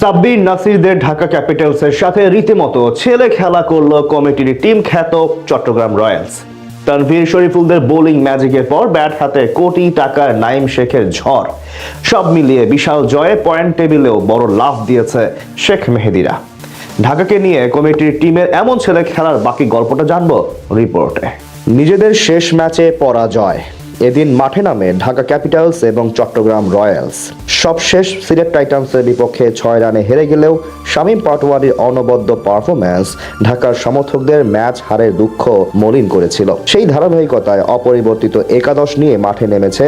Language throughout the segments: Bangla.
সাব্বির নাসিরদের ঢাকা ক্যাপিটালসের সাথে রীতিমতো ছেলে খেলা করল কমিটির টিম খ্যাত চট্টগ্রাম রয়্যালস। তানভীর শরীফুলদের বোলিং ম্যাজিকের পর ব্যাট হাতে কোটি টাকার নাইম শেখের ঝড়। সব মিলিয়ে বিশাল জয়ে পয়েন্ট টেবিলেও বড় লাভ দিয়েছে শেখ মেহেদিরা। ঢাকাকে নিয়ে কমিটির টিমের এমন ছেলে খেলার বাকি গল্পটা জানব রিপোর্টে। নিজেদের শেষ ম্যাচে পরাজয়। এদিন মাঠে নামে ঢাকা ক্যাপিটালস এবং চট্টগ্রাম রয়্যালস। সবশেষ সিলেট টাইটান্সের বিপক্ষে ছয় রানে হেরে গেলেও শামীম পাটোয়ারির অনবদ্য পারফরম্যান্স ঢাকার সমর্থকদের ম্যাচ হারের দুঃখ মলিন করেছিল। সেই ধারাবাহিকতায় অপরিবর্তিত একাদশ নিয়ে মাঠে নেমেছে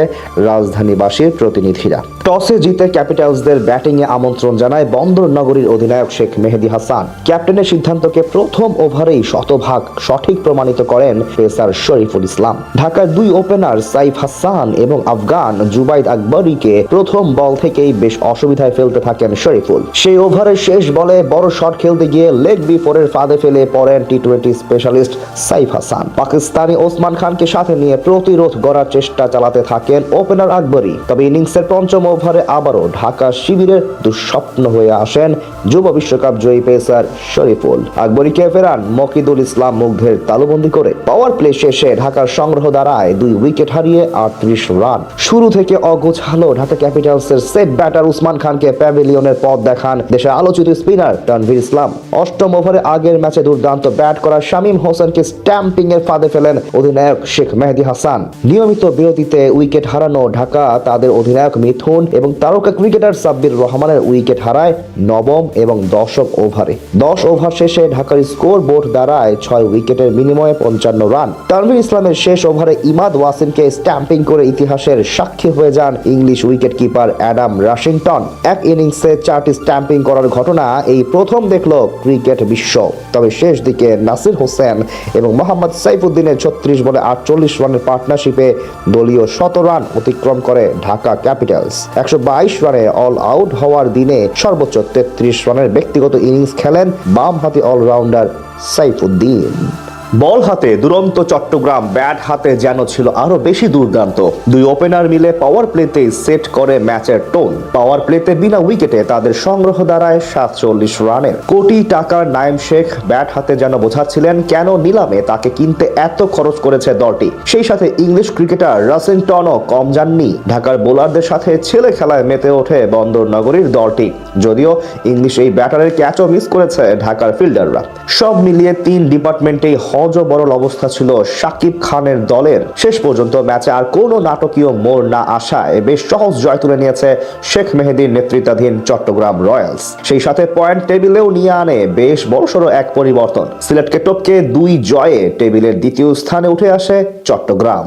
রাজধানীবাসীর প্রতিনিধিরা। টসে জিতে ক্যাপিটালসদের ব্যাটিংয়ে আমন্ত্রণ জানায় বন্দর নগরীর অধিনায়ক শেখ মেহেদি হাসান। ক্যাপ্টেনের সিদ্ধান্তকে প্রথম ওভারেই শতভাগ সঠিক প্রমাণিত করেন পেসার শরীফুল ইসলাম। ঢাকার দুই ওপেনার সাইফ হাসান এবং আফগান জুবাইদ আকবরীকে প্রথম বল থেকেই বেশ অসুবিধায় ফেলতে থাকেন শরীফুল। সেই ওভারের শেষ বলে বড় শট খেলতে গিয়ে লেগ বিফোরের ফাঁদে ফেলে পড়েন T twenty specialist Saif Hasan. Pakistani Osman খানকে সাথে নিয়ে প্রতিরোধ গড়ার চেষ্টা চালাতে থাকেন ওপেনার আকবরী। তবে ইনিংসের পঞ্চম ওভারে আবারও ঢাকা শিবিরের দুঃস্বপ্ন হয়ে আসেন যুব বিশ্বকাপ জয়ী পেসার শরীফুল। আকবরীকে ফেরান মকিদুল ইসলাম মুগ্ধের তালুবন্দি করে। পাওয়ার প্লে শেষে ঢাকার সংগ্রহ দ্বারায় দুই উইকেট হারিয়ে আটত্রিশ রান। শুরু থেকে অগোছালো ঢাকা ক্যাপিটালসের সেট ব্যাটার উসমান খানকে প্যাভিলিয়নের পথ দেখান দেশের আলোচিত স্পিনার তানভীর ইসলাম। অষ্টম ওভারে আগের ম্যাচে দুর্দান্ত ব্যাট করা হোসেনকে স্ট্যাম্পিং এর ফাঁদে ফেলেন অধিনায়ক শেখ মেহেদি হাসান। নিয়মিত বিরতিতে উইকেট হারানো ঢাকা তাদের অধিনায়ক মিথুন এবং তারকা ক্রিকেটার সাব্বির রহমানের উইকেট হারায় নবম এবং দশম ওভারে। দশ ওভার শেষে ঢাকার স্কোর বোর্ড দ্বারায় ছয় উইকেটের বিনিময়ে পঞ্চান্ন রান। তানভীর ইসলামের শেষ ওভারে ইমাদ ওয়াসিমকে স্ট্যাম্পিং করে ইতিহাসের সাক্ষী হয়ে যান English wicket keeper Adam Rossington এক ইনিংসে চারটি স্ট্যাম্পিং করার ঘটনা এই প্রথম দেখল ক্রিকেট বিশ্ব। তবে শেষ দিকে নাসির হোসেন এবং মোহাম্মদ সাইফুদ্দিনের ছত্রিশ বলে আটচল্লিশ রানের পার্টনারশিপে দলীয় শত রান অতিক্রম করে ঢাকা ক্যাপিটালস। একশো বাইশ রানে অল আউট হওয়ার দিনে সর্বোচ্চ তেত্রিশ রানের ব্যক্তিগত ইনিংস খেলেন বাম হাতি অলরাউন্ডার সাইফুদ্দিন। বল হাতে দুরন্ত চট্টগ্রাম, ব্যাট হাতে যেন ছিল আরও বেশি দুর্দান্ত। দুই ওপেনার মিলে পাওয়ার প্লেতে সেট করে ম্যাচের টোন। পাওয়ার প্লেতে বিনা উইকেটে তাদের সংগ্রহ দ্বারায় সাতচল্লিশ রানের। কোটি টাকার নাইম শেখ ব্যাট হাতে যেন বোঝাচ্ছিলেন কেন নিলামে তাকে কিনতে এত খরচ করেছে দলটি। সেই সাথে ইংলিশ ক্রিকেটার রাসিংটনও কম যাননি। ঢাকার বোলারদের সাথে ছেলে খেলায় মেতে ওঠে বন্দর নগরীর দলটি। যদিও ইংলিশ এই ব্যাটারের ক্যাচও মিস করেছে ঢাকার ফিল্ডাররা সব মিলিয়ে তিন ডিপার্টমেন্টেই হজ বরল অবস্থা ছিল সাকিব খানের দলের। শেষ পর্যন্ত ম্যাচে আর কোনো নাটকীয় মোড় না আসায় বেশ সহজ জয় তুলে নিয়েছে শেখ মেহেদির নেতৃত্বাধীন চট্টগ্রাম রয়্যালস। সেই সাথে পয়েন্ট টেবিলেও নিয়ে আনে বেশ বড়সড় এক পরিবর্তন। সিলেটকে টপকে দুই জয়ে টেবিলের দ্বিতীয় স্থানে উঠে আসে চট্টগ্রাম।